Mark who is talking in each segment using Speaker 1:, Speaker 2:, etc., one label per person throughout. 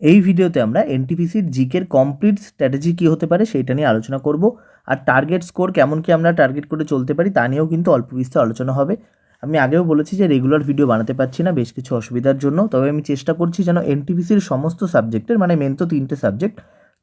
Speaker 1: এই ভিডিওতে আমরা এনটিপিসির জিকের কমপ্লিট স্ট্র্যাটেজি কী হতে পারে সেইটা নিয়ে আলোচনা করব আর টার্গেট স্কোর কেমন কি আমরা টার্গেট করে চলতে পারি তা নিয়েও কিন্তু অল্প বিস্তর আলোচনা হবে। আমি আগেও বলেছি যে রেগুলার ভিডিও বানাতে পারছি না, বেশ কিছু অসুবিধার জন্য। তবে আমি চেষ্টা করছি যেন এনটিপিসির সমস্ত সাবজেক্টের মানে মেন তো তিনটে সাবজেক্ট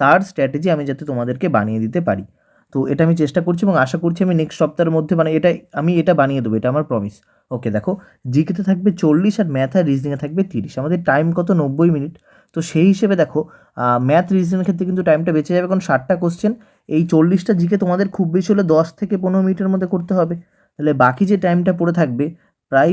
Speaker 1: তার স্ট্র্যাটেজি আমি যাতে তোমাদেরকে বানিয়ে দিতে পারি। তো এটা আমি চেষ্টা করছি এবং আশা করছি আমি নেক্সট সপ্তাহের মধ্যে মানে এটা, আমি এটা বানিয়ে দেবো, এটা আমার প্রমিস ওকে দেখো জিকেতে থাকবে চল্লিশ আর ম্যাথ আর রিজনিংয়ে থাকবে তিরিশ। আমাদের টাইম কত? নব্বই মিনিট তো সেই হিসেবে দেখো ম্যাথ রিজনের ক্ষেত্রে কিন্তু টাইমটা বেঁচে যাবে। কারণ ষাটটা কোশ্চেন এই চল্লিশটা জিকে তোমাদের খুব বেশি হলে দশ থেকে পনেরো মিনিটের মধ্যে করতে হবে। তাহলে বাকি যে টাইমটা পড়ে থাকবে, প্রায়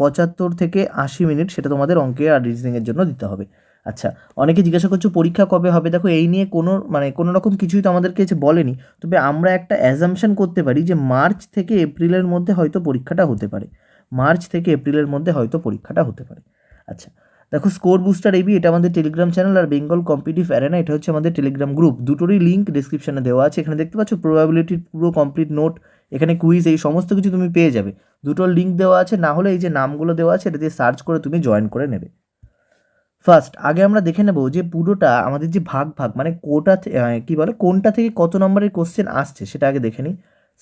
Speaker 1: পঁচাত্তর থেকে আশি মিনিট সেটা তোমাদের অঙ্কে আর রিজনিংয়ের জন্য দিতে হবে। আচ্ছা অনেকে জিজ্ঞাসা করছ পরীক্ষা কবে হবে? দেখো, এই নিয়ে কোনো মানে কোনো রকম কিছুই তো আমাদেরকে বলেনি। তবে আমরা একটা অ্যাজামশন করতে পারি যে মার্চ থেকে এপ্রিলের মধ্যে হয়তো পরীক্ষাটা হতে পারে। মার্চ থেকে এপ্রিলের মধ্যে হয়তো পরীক্ষাটা হতে পারে। আচ্ছা দেখো স্কোর বুস্টার এবি এটা আমাদের টেলিগ্রাম চ্যানেল আর বেঙ্গল কম্পিটিভ অ্যারেনা এটা হচ্ছে আমাদের টেলিগ্রাম গ্রুপ দুটোরই লিঙ্ক ডিসক্রিপশনে দেওয়া আছে। এখানে দেখতে পাচ্ছ প্রবাবিলিটির পুরো কমপ্লিট নোট এখানে কুইজ এই সমস্ত কিছু তুমি পেয়ে যাবে। দুটোর লিঙ্ক দেওয়া আছে। না হলে এই যে নামগুলো দেওয়া আছে, এটা দিয়ে সার্চ করে তুমি জয়েন করে নেবে। ফার্স্ট আগে আমরা দেখে নেব যে পুরোটা আমাদের যে ভাগ ভাগ মানে কোটা কি বলে, কোনটা থেকে কত নম্বরের কোশ্চেন আসছে, সেটা আগে দেখে নিই।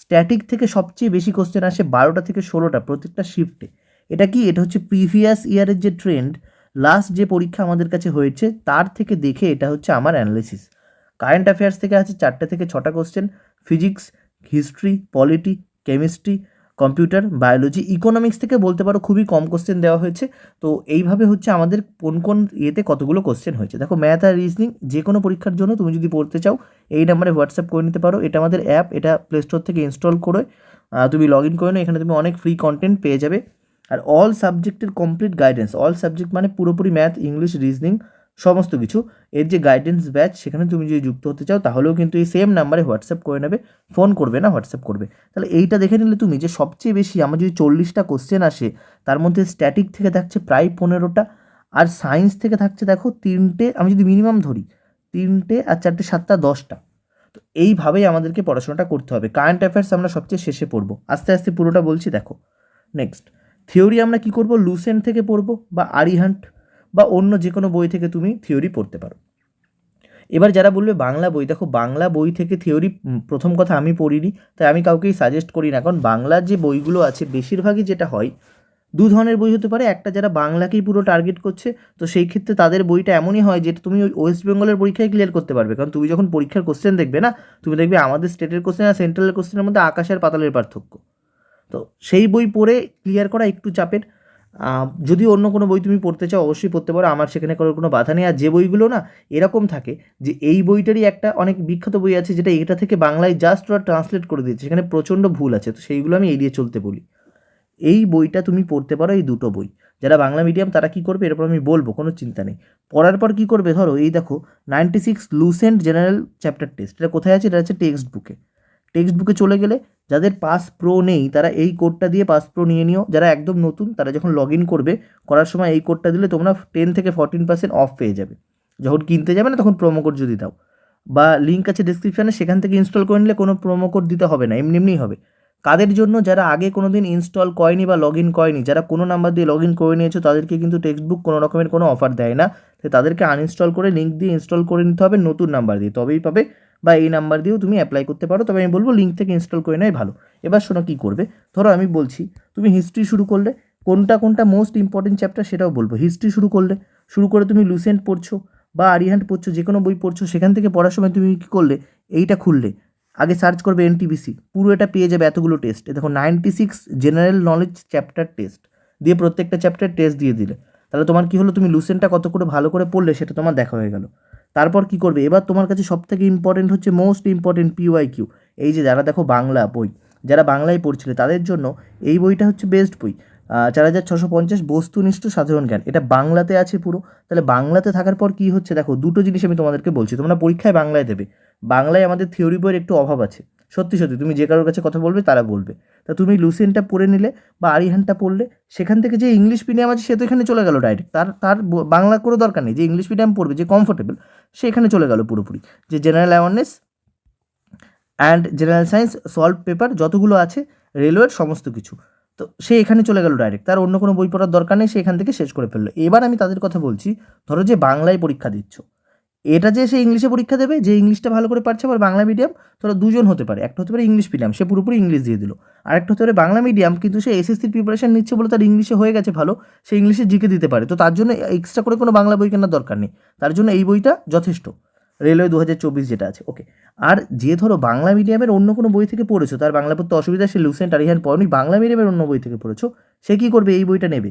Speaker 1: স্ট্যাটিক থেকে সবচেয়ে বেশি কোশ্চেন আসে বারোটা থেকে ষোলোটা প্রত্যেকটা শিফটে এটা কি? এটা হচ্ছে প্রিভিয়াস ইয়ারের যে ট্রেন্ড লাস্ট যে পরীক্ষা আমাদের কাছে হয়েছে, তার থেকে দেখে এটা হচ্ছে আমার অ্যানালিসিস কারেন্ট অ্যাফেয়ার্স থেকে আছে চারটে থেকে ছটা question physics history polity chemistry computer biology economics থেকে বলতে পারো খুবই কম কোশ্চেন দেওয়া হয়েছে। তো এইভাবে হচ্ছে আমাদের কোন কোন ইয়েতে কতগুলো কোশ্চেন হয়েছে। দেখো ম্যাথ আর রিজনিং যে কোনো পরীক্ষার জন্য তুমি যদি পড়তে চাও, এই নাম্বারে হোয়াটসঅ্যাপ করে নিতে পারো। এটা আমাদের অ্যাপ এটা প্লে স্টোর থেকে ইনস্টল করে তুমি লগ ইন করে এখানে তুমি অনেক ফ্রি কন্টেন্ট পেয়ে যাবে। আর অল সাবজেক্টের কমপ্লিট গাইডেন্স অল সাবজেক্ট মানে পুরোপুরি ম্যাথ ইংলিশ রিজনিং সমস্ত কিছু। এর যে গাইডেন্স ব্যাচ সেখানে তুমি যদি যুক্ত হতে চাও, তাহলেও কিন্তু এই সেম নাম্বারে হোয়াটসঅ্যাপ করে নেবে ফোন করবে না হোয়াটসঅ্যাপ করবে। তাহলে এইটা দেখে নিলে তুমি যে সবচেয়ে বেশি আমার যদি চল্লিশটা কোশ্চেন আসে, তার মধ্যে স্ট্যাটিক থেকে থাকছে প্রায় পনেরোটা, আর সায়েন্স থেকে থাকছে দেখো তিনটে, আমি যদি মিনিমাম ধরি, তিনটে আর চারটে, সাতটা, দশটা। তো এইভাবেই আমাদেরকে পড়াশোনাটা করতে হবে। কারেন্ট অ্যাফেয়ার্স আমরা সবচেয়ে শেষে পড়ব। আস্তে আস্তে পুরোটা বলছি, দেখো। নেক্সট থিওরি আমরা কি করব? লুসেন্ট থেকে পড়ব বা আরিহান্ট বা অন্য যে কোনো বই থেকে তুমি থিওরি পড়তে পারো। এবার যারা বলবে বাংলা বই, দেখো বাংলা বই থেকে থিওরি প্রথম কথা আমি পড়িনি, তাই আমি কাউকেই সাজেস্ট করি না। কারণ বাংলার যে বইগুলো আছে, বেশিরভাগই যেটা হয়, দু ধরনের বই হতে পারে। একটা যারা বাংলাকেই পুরো টার্গেট করছে, তো সেই ক্ষেত্রে তাদের বইটা এমনই হয় যেটা তুমি ওই ওয়েস্ট বেঙ্গলের পরীক্ষায় ক্লিয়ার করতে পারবে। কারণ তুমি যখন পরীক্ষার কোশ্চেন দেখবে না, তুমি দেখবে আমাদের স্টেটের কোশ্চেন আর সেন্ট্রালের কোশ্চেনের মধ্যে আকাশের পাতালের পার্থক্য। তো সেই বই পড়ে ক্লিয়ার করা একটু চাপের। যদি অন্য কোনো বই তুমি পড়তে চাও, অবশ্যই পড়তে পারো। আমার সেখানে করার কোনো বাধা নেই। আর যে বইগুলো না, এরকম থাকে যে এই বইটারই একটা অনেক বিখ্যাত বই আছে, যেটা এটা থেকে বাংলায় জাস্ট ওরা ট্রান্সলেট করে দিয়েছে। সেখানে প্রচণ্ড ভুল আছে। তো সেইগুলো আমি এড়িয়ে চলতে বলি। এই বইটা তুমি পড়তে পারো, এই দুটো বই। যারা বাংলা মিডিয়াম তারা কী করবে? এরপর আমি বলব, কোনো চিন্তা নেই। পড়ার পর কী করবে? ধরো, এই দেখো ninety six Lucent general chapter test এটা কোথায় আছে? এটা আছে টেক্সট বুকে টেক্সট বুকে চলে গেলে যাদের পাস প্রো নেই, তারা এই কোডটা দিয়ে পাস প্রো নিয়ে নিও। যারা একদম নতুন, তারা যখন লগ ইন করবে, করার সময় এই কোডটা দিলে তোমরা টেন থেকে ফর্টিন পার্সেন্ট অফ পেয়ে যাবে। যখন কিনতে যাবে না, তখন প্রোমো কোড যদি দাও। বা লিঙ্ক আছে ডিসক্রিপশানে সেখান থেকে ইনস্টল করে নিলে কোনো প্রোমো কোড দিতে হবে না, এমনি এমনিই হবে। কাদের জন্য যারা আগে কোনো দিন ইনস্টল করেনি বা লগ ইন করেনি, যারা কোনো নাম্বার দিয়ে লগ ইন করে নিয়েছো, তাদেরকে কিন্তু টেক্সট বুক কোনো রকমের কোনো অফার দেয় না। তাদেরকে আনইনস্টল করে লিঙ্ক দিয়ে ইনস্টল করে নিতে হবে নতুন নাম্বার দিয়ে, তবেই পাবে বা এই নাম্বার দিয়েও তুমি অ্যাপ্লাই করতে পারো। তবে আমি বলব লিঙ্ক থেকে ইনস্টল করে নেয় ভালো। এবার শোনো কী করবে? ধরো আমি বলছি, তুমি হিস্ট্রি শুরু করলে, কোনটা কোনটা মোস্ট ইম্পর্টেন্ট চ্যাপ্টার সেটাও বলব। হিস্ট্রি শুরু করলে, শুরু করে তুমি লুসেন্ট পড়ছো বা আরিহান্ট পড়ছো যে কোনো বই পড়ছো, সেখান থেকে পড়ার সময় তুমি কী করলে, এইটা খুললে। আগে সার্চ করবে এনটিবিসি পুরো এটা পেয়ে যাবে এতগুলো টেস্ট দেখো ninety six general knowledge chapter test দিয়ে প্রত্যেকটা চ্যাপ্টার টেস্ট দিয়ে দিলে। তাহলে তোমার কী হলো, তুমি লুসেন্টটা কত করে ভালো করে পড়লে, সেটা তোমার দেখা হয়ে গেল। তারপর কি করবে? এবার তোমার কাছে সব থেকে ইম্পর্টেন্ট হচ্ছে মোস্ট ইম্পর্টেন্ট পিওয়াই কিউ এই যে যারা দেখো বাংলা বই, যারা বাংলায় পড়ছিলে তাদের জন্য এই বইটা হচ্ছে বেস্ট বই। চার হাজার ছশো পঞ্চাশ বস্তুনিষ্ঠ সাধারণ জ্ঞান। এটা বাংলাতে আছে পুরো। তাহলে বাংলাতে থাকার পর কি হচ্ছে? দেখো, দুটো জিনিস আমি তোমাদেরকে বলছি। তোমরা পরীক্ষায় বাংলায় দেবে। বাংলায় আমাদের থিওরি বইয়ের একটু অভাব আছে। সত্যি সত্যি, তুমি যে কারোর কাছে কথা বলবে, তারা বলবে। তা তুমি লুসেনটা পড়ে নিলে বা আরিহানটা পড়লে সেখান থেকে যে ইংলিশ মিডিয়াম আছে, সে তো এখানে চলে গেল ডাইরেক্ট তার তার বাংলা কোনো দরকার নেই। যে ইংলিশ মিডিয়াম পড়বে, যে কমফোর্টেবল সে এখানে চলে গেল পুরোপুরি। যে general awareness and general science solve paper যতগুলো আছে রেলওয়ের সমস্ত কিছু। তো সে এখানে চলে গেল ডাইরেক্ট তার অন্য কোনো বই পড়ার দরকার নেই, সে এখান থেকে শেষ করে ফেলল। এবার আমি তাদের কথা বলছি, ধরো যে বাংলায় পরীক্ষা দিচ্ছ। এটা যে সে ইংলিশে পরীক্ষা দেবে, যে ইংলিশটা ভালো করে পারছে আবার বাংলা মিডিয়াম ধরো দুজন হতে পারে। একটা হতে পারে ইংলিশ মিডিয়াম সে পুরোপুরি ইংলিশ দিয়ে দিল। আর একটা হতে পারে বাংলা মিডিয়াম কিন্তু সে এসএসসির প্রিপারেশন নিচ্ছে বলে তার ইংলিশে হয়ে গেছে ভালো, সে ইংলিশে জিকে দিতে পারে। তো তার জন্য এক্সট্রা করে কোনো বাংলা বই কেনার দরকার নেই। তার জন্য এই বইটা যথেষ্ট। রেলওয়ে দু হাজার চব্বিশ যেটা আছে ওকে আর যে ধরো বাংলা মিডিয়ামের অন্য কোনো বই থেকে পড়েছো, তার বাংলা পড়তে অসুবিধা, সে লুসেন্ট আর ইহান পড়নি, বাংলা মিডিয়ামের অন্য বই থেকে পড়েছো, সে কী করবে? এই বইটা নেবে।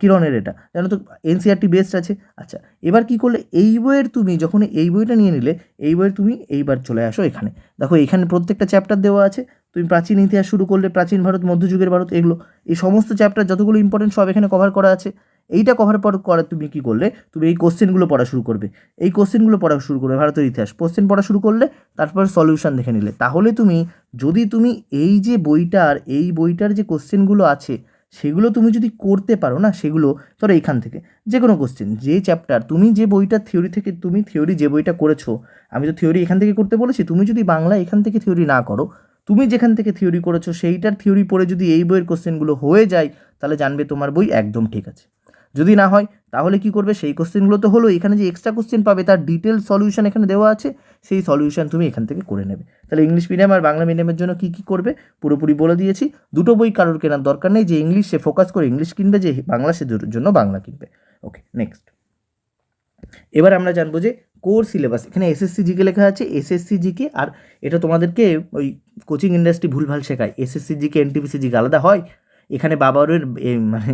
Speaker 1: কিরণের এটা? জানো তো এনসিআরটি বেস্ট আছে। আচ্ছা এবার কি করলে? এই বইয়ের তুমি যখন এই বইটা নিয়ে নিলে, এই বইয়ের তুমি এইবার চলে আসো এখানে। দেখো, এখানে প্রত্যেকটা চ্যাপ্টার দেওয়া আছে। তুমি প্রাচীন ইতিহাস শুরু করলে প্রাচীন ভারত, মধ্যযুগের ভারত, এগুলো। এই সমস্ত চ্যাপ্টার যতগুলো ইম্পর্টেন্ট সব এখানে কভার করা আছে। এইটা কভার পর করে তুমি কি করলে? তুমি এই কোশ্চেনগুলো পড়া শুরু করবে। এই কোশ্চেনগুলো পড়া শুরু করবে ভারতের ইতিহাস। কোশ্চেন পড়া শুরু করলে তারপর সলিউশন দেখে নিলে। তাহলে তুমি, যদি তুমি এই যে বইটার, এই বইটার যে কোশ্চেনগুলো আছে সেগুলো তুমি যদি করতে পারো না, সেগুলো ধরো এখান থেকে যে কোনো কোশ্চেন যে চ্যাপ্টার তুমি যে বইটা থিওরি থেকে, তুমি থিওরি যে বইটা করেছ, আমি তো থিওরি এখান থেকে করতে বলেছি, তুমি যদি বাংলা এখান থেকে থিওরি না করো, তুমি যেখান থেকে থিওরি করেছ, সেইটার থিওরি পড়ে যদি এই বইয়ের কোশ্চেনগুলো হয়ে যায়, তাহলে জানবে তোমার বই একদম ঠিক আছে। যদি না হয়, তাহলে কি করবে? সেই কোশ্চেনগুলো তো হলো। এখানে যে এক্সট্রা কোশ্চেন পাবে, তার ডিটেল সলিউশন এখানে দেওয়া আছে। সেই সলিউশন তুমি এখান থেকে করে নেবে। তাহলে ইংলিশ মিডিয়াম আর বাংলা মিডিয়ামের জন্য কী কী করবে? পুরোপুরি বলে দিয়েছি। দুটো বই কারোর কেনার দরকার নেই। যে ইংলিশ সে ফোকাস করে ইংলিশ কিনবে, যে বাংলা সে জন্য বাংলা কিনবে। ওকে নেক্সট এবার আমরা জানব যে কোর সিলেবাস এখানে এসএসসি জিকে লেখা আছে। এসএসসি জিকে আর এটা তোমাদেরকে ওই কোচিং ইন্ডাস্ট্রি ভুলভাল শেখায়। এসএসসি জিকে এনটিপিসি জিকে আলাদা হয়। এখানে বাবারের মানে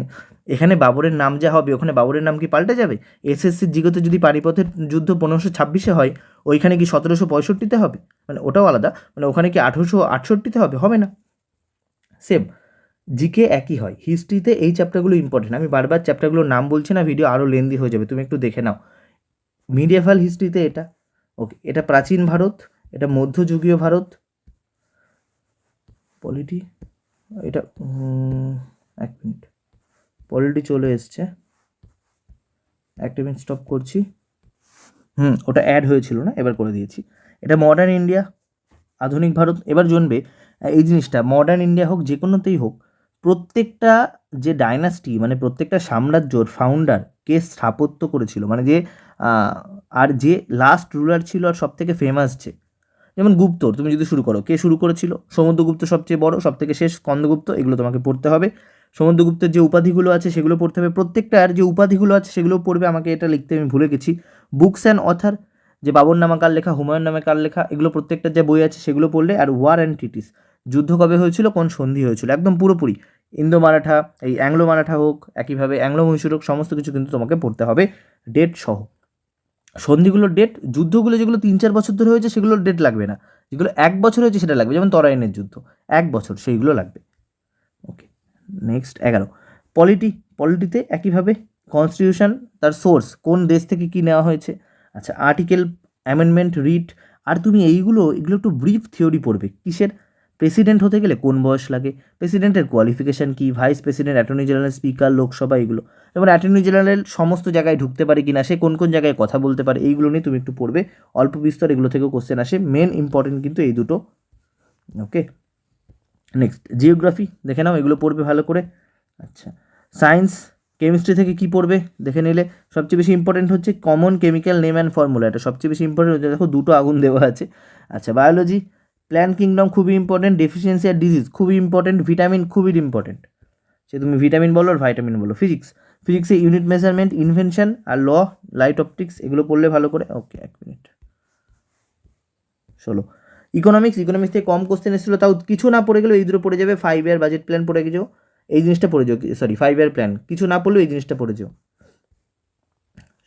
Speaker 1: এখানে বাবরের নাম যা হবে, ওখানে বাবরের নাম কি পাল্টে যাবে? এসএসসি জিগোতে যদি পানিপথের যুদ্ধ পনেরোশো ছাব্বিশে হয়, ওইখানে কি সতেরোশো পঁয়ষট্টিতে হবে? মানে ওটাও আলাদা মানে ওখানে কি আঠেরোশো আটষট্টিতে হবে? হবে না। সেম জিকে একই হয়। হিস্ট্রিতে এই চ্যাপ্টারগুলো ইম্পর্টেন্ট আমি বারবার চ্যাপ্টারগুলোর নাম বলছি না ভিডিও আরও লেন্দি হয়ে যাবে। তুমি একটু দেখে নাও। মিডিয়াভাল হিস্ট্রিতে এটা। ওকে এটা প্রাচীন ভারত, এটা মধ্যযুগীয় ভারত। পলিটি এটা এক মিনিট পলিটি চলে এসছে। একটা মিনিট স্টপ করছি। হুম, ওটা অ্যাড হয়েছিল না, এবার করে দিয়েছি। এটা মডার্ন ইন্ডিয়া আধুনিক ভারত, এবার জানবে। এই জিনিসটা মডার্ন ইন্ডিয়া হোক যে কোনোতেই হোক, প্রত্যেকটা যে ডাইনাস্টি মানে প্রত্যেকটা সাম্রাজ্যর ফাউন্ডার কে স্থাপত্য করেছিল মানে যে আর যে লাস্ট রুলার ছিল আর সব থেকে ফেমাস যে, যেমন গুপ্ত তুমি যদি শুরু করো, কে শুরু করেছিল? সমুদ্রগুপ্ত সবচেয়ে বড় সব থেকে শেষ, স্কন্দগুপ্ত, এগুলো তোমাকে পড়তে হবে। সমুদ্রগুপ্তের যে উপাধিগুলো আছে সেগুলো পড়তে হবে। প্রত্যেকটার যে উপাধিগুলো আছে সেগুলো পড়বে, আমাকে এটা লিখতে আমি ভুলে গেছি। বুকস অ্যান্ড অথার যে বাবর নামা কার লেখা, হুমায়ুন নামে কার লেখা, এগুলো প্রত্যেকটা যে বই আছে সেগুলো পড়লে, আর ওয়ার অ্যান্ড ট্রিটিস যুদ্ধ কবে হয়েছিল, কোন সন্ধি হয়েছিল, একদম পুরোপুরি। ইন্দো মারাঠা এই অ্যাংলো মারাঠা হোক, একইভাবে অ্যাংলো মহীশূর হোক, সমস্ত কিছু কিন্তু তোমাকে পড়তে হবে ডেট সহ। সন্ধিগুলোর ডেট যুদ্ধগুলো যেগুলো তিন চার বছর ধরে হয়েছে, সেগুলোর ডেট লাগবে না। যেগুলো এক বছর হয়েছে, সেটা লাগবে, যেমন তরাইনের যুদ্ধ, এক বছর, সেইগুলো লাগবে। নেক্সট এগারো। পলিটি পলিটিতে একইভাবে কনস্টিটিউশন তার সোর্স কোন দেশ থেকে কী নেওয়া হয়েছে? আচ্ছা আর্টিকেল অ্যামেন্ডমেন্ট রিট আর তুমি এইগুলো, এগুলো একটু ব্রিফ থিওরি পড়বে। কিসের? প্রেসিডেন্ট হতে গেলে কোন বয়স লাগে? প্রেসিডেন্টের কোয়ালিফিকেশান কী? Vice president attorney general speaker Lok Sabha এগুলো। যেমন অ্যাটর্নি জেনারেল সমস্ত জায়গায় ঢুকতে পারে কিনা, সে কোন কোন জায়গায় কথা বলতে পারে, এইগুলো নিয়ে তুমি একটু পড়বে। অল্প বিস্তর এগুলো থেকেও কোশ্চেন আসে। মেন ইম্পর্টেন্ট কিন্তু এই দুটো। ওকে নেক্সট জিওগ্রাফি দেখে নাও, এগুলো পড়বে ভালো করে। আচ্ছা সায়েন্স কেমিস্ট্রি থেকে কি পড়বে? দেখে নিলে, সবচেয়ে বেশি ইম্পর্টেন্ট হচ্ছে common chemical name and formula এটা সবচেয়ে বেশি ইম্পর্টেন্ট হচ্ছে, দেখো, দুটো আগুন দেওয়া আছে। আচ্ছা বায়োলজি প্ল্যান কিংডম খুবই ইম্পর্টেন্ট ডেফিসিয়েন্সি আর ডিজিজ খুবই ইম্পর্টেন্ট ভিটামিন খুবই ইম্পর্টেন্ট সে তুমি ভিটামিন বলো আর ভাইটামিন বলো। ফিজিক্স ফিজিক্সে ইউনিট মেজারমেন্ট ইনভেনশন আর ল লাইট অপটিক্স এগুলো পড়লে ভালো করে। ওকে এক মিনিট ষোলো ইকোনমিক্স ইকোনমিক্স থেকে কম কোশ্চেন এসেছিল, তাও কিছু না পড়ে গেলেও এই দুটো পড়ে যাবে ফাইভ ইয়ার বাজেট প্ল্যান পড়ে গেছো, এই জিনিসটা পড়ে যাও সরি ফাইভ ইয়ার প্ল্যান কিছু না পড়লেও এই জিনিসটা পড়ে যাও।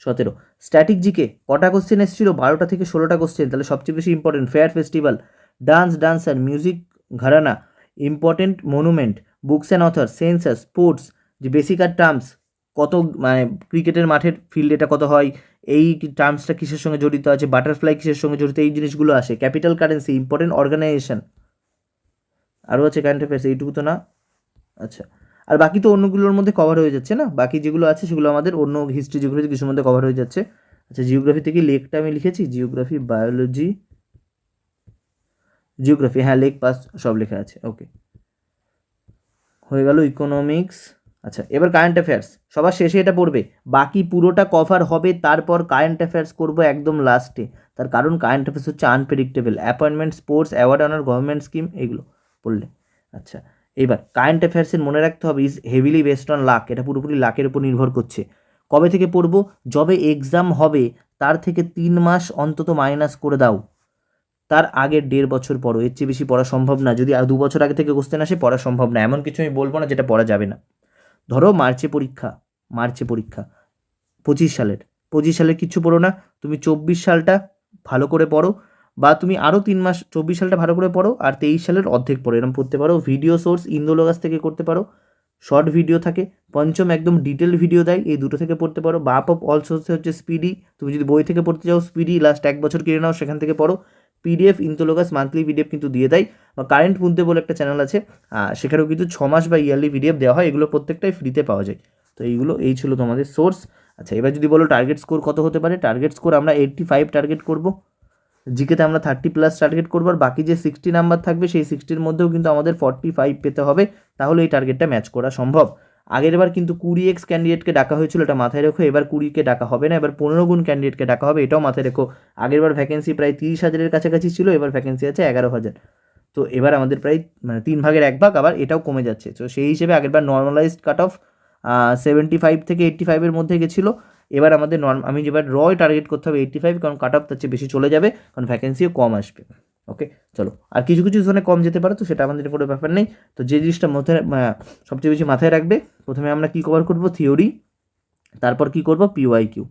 Speaker 1: সতেরো স্ট্যাটিক জিকে কটা কোশ্চেন এসেছিল, বারোটা থেকে ষোলোটা কোশ্চেন তাহলে সবচেয়ে বেশি important fair festival dance dance dancer music ঘরানা important monument books and author census sports যে বেসিক আর টার্মস কত মানে ক্রিকেটের মাঠের ফিল্ড এটা কত হয়, এই টার্মসটা কিসের সঙ্গে জড়িত আছে বাটারফ্লাই কিসের সঙ্গে জড়িত, এই জিনিসগুলো আসে। ক্যাপিটাল কারেন্সি ইম্পর্টেন্ট অর্গানাইজেশন আরও আছে কারেন্ট অ্যাফেয়ার্স এইটুকু তো না? আচ্ছা। আর বাকি তো অন্যগুলোর মধ্যে কভার হয়ে যাচ্ছে না? বাকি যেগুলো আছে সেগুলো আমাদের অন্য হিস্ট্রি আছে কিছুর মধ্যে কভার হয়ে যাচ্ছে। আচ্ছা জিওগ্রাফি থেকে লেকটা আমি লিখেছি জিওগ্রাফি বায়োলজি জিওগ্রাফি হ্যাঁ লেক পাস সব লেখা আছে ওকে হয়ে গেল ইকোনমিক্স আচ্ছা এবার কারেন্ট অ্যাফেয়ার্স সবার শেষে এটা পড়বে, বাকি পুরোটা কভার হবে, তারপর কারেন্ট অ্যাফেয়ার্স করব একদম লাস্টে তার কারণ কারেন্ট অ্যাফেয়ার্স হচ্ছে unpredictable appointment sports award honour government scheme এগুলো পড়লে আচ্ছা এবার কারেন্ট অ্যাফেয়ার্সের মনে রাখতে হবে is heavily based on luck এটা পুরোপুরি লাকের উপর নির্ভর করছে, কবে থেকে পড়ব, যবে এক্সাম হবে, তার থেকে তিন মাস অন্তত মাইনাস করে দাও, তার আগের দেড় বছর পরও এর চেয়ে বেশি পড়া সম্ভব না, যদি আর দু বছর আগে থেকে কোশ্চেন আসে, পড়া সম্ভব না, এমন কিছু আমি বলব না যেটা পড়া যাবে না। ধরো মার্চে পরীক্ষা মার্চে পরীক্ষা, পঁচিশ সালের। পঁচিশ সালের কিছু পড়ো না, তুমি চব্বিশ সালটা ভালো করে পড়ো বা তুমি আরও তিন মাস, চব্বিশ সালটা ভালো করে পড়ো আর তেইশ সালের অর্ধেক পড়ো। এরকম পড়তে পারো। ভিডিও সোর্স ইন্দোলোগাস থেকে করতে পারো। শর্ট ভিডিও থাকে, পঞ্চম একদম ডিটেল ভিডিও দেয়, এই দুটো থেকে পড়তে পারো। বাপ অফ অল সোর্সে হচ্ছে স্পিডি, তুমি যদি বই থেকে পড়তে চাও স্পিডি, লাস্ট এক বছর কিনে নাও, সেখান থেকে পড়ো। পিডিএফ ইন্তোলোগাস মান্থলি পিডিএফ কিন্তু দিয়ে দেয়। বা কারেন্ট পুনতে বলে একটা চ্যানেল আছে সেখানেও কিন্তু ছ মাস বা ইয়ারলি পিডিএফ দেওয়া হয়। এগুলো প্রত্যেকটাই ফ্রিতে পাওয়া যায়। তো এইগুলো, এই ছিল তোমাদের সোর্স আচ্ছা এবার যদি বলো টার্গেট স্কোর কত হতে পারে? টার্গেট স্কোর আমরা এইট্টি ফাইভ টার্গেট করব। জিকেতে আমরা থার্টি প্লাস টার্গেট করব। আর বাকি যে সিক্সটি নাম্বার থাকবে, সেই সিক্সটির মধ্যেও কিন্তু আমাদের ফর্টি ফাইভ পেতে হবে। তাহলে এই টার্গেটটা ম্যাচ করা সম্ভব। আগের বার কিন্তু কুড়ি এক্স ক্যান্ডিডেটকে ডাকা হয়েছিল, এটা মাথায় রেখো, এবার কুড়িকে ডাকা হবে না, এবার পনেরো গুণ ক্যান্ডিডেটকে ডাকা হবে, এটাও মাথায় রেখো। আগের বার ভ্যাকেন্সি প্রায় তিরিশ হাজারের কাছাকাছি ছিল, এবার ভ্যাকেন্সি আছে এগারো হাজার। তো এবার আমাদের প্রায় মানে তিন ভাগের এক ভাগ, আবার এটাও কমে যাচ্ছে। তো সেই হিসেবে আগেরবার normalised cut off seventy five থেকে এইট্টি ফাইভের মধ্যে গেছিল। এবার আমাদের নর্ম আমি যেবার রয় টার্গেট করতে হবে এইট্টি ফাইভ কারণ কাট অফ তার চেয়ে বেশি চলে যাবে, কারণ ভ্যাকেন্সিও কম আসবে। ওকে চলো। আর কিছু কিছু জোনে কম যেতে পারে, তো সেটা আমাদের কোনো ব্যাপার নেই। তো যে জিনিসটা মধ্যে সবচেয়ে বেশি মাথায় রাখবে, প্রথমে আমরা কী কভার করব? থিওরি তারপর কি করব? পিওয়াই কিউ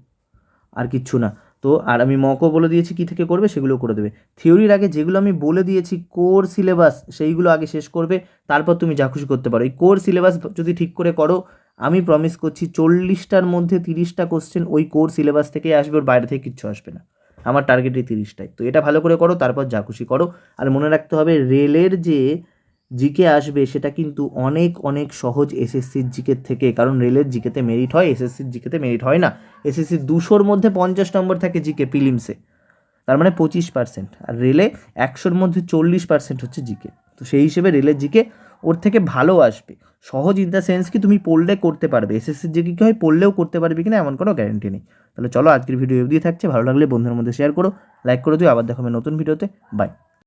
Speaker 1: আর কিচ্ছু না। তো আর আমি মকও বলে দিয়েছি কী থেকে করবে, সেগুলো করে দেবে। থিওরির আগে যেগুলো আমি বলে দিয়েছি কোর সিলেবাস সেইগুলো আগে শেষ করবে, তারপর তুমি যা খুশি করতে পারো। এই কোর সিলেবাস যদি ঠিক করে করো, আমি প্রমিস করছি চল্লিশটার মধ্যে তিরিশটা কোশ্চেন ওই কোর সিলেবাস থেকেই আসবে, ওর বাইরে থেকে কিচ্ছু আসবে না। আমার টার্গেট তিরিশটাই তো এটা ভালো করে করো, তারপর যা খুশি করো। আর মনে রাখতে হবে, রেলের যে জিকে আসবে, সেটা কিন্তু অনেক অনেক সহজ এসএসসির জিকের থেকে, কারণ রেলের জিকেতে মেরিট হয় এসএসসির জিকেতে মেরিট হয় না। এসএসসির দুশোর মধ্যে পঞ্চাশ নম্বর থাকে জিকে প্রিলিমসে তার মানে পঁচিশ পার্সেন্ট আর রেলে একশোর মধ্যে চল্লিশ পার্সেন্ট হচ্ছে জিকে। তো সেই হিসেবে রেলের জিকে ওর থেকে ভালো আসবে। সহজ ইন দ্য সেন্স কি, তুমি পড়লে করতে পারবে। এসএসসির জিকে কি হয়, পড়লেও করতে পারবে কিনা, এমন কোনো গ্যারেন্টি নেই। তাহলে চলো আজকের ভিডিও অবধি থাকছে। ভালো লাগলে বন্ধুদের মধ্যে শেয়ার করো লাইক করে, দিও। আবার দেখাবে নতুন ভিডিওতে। বাই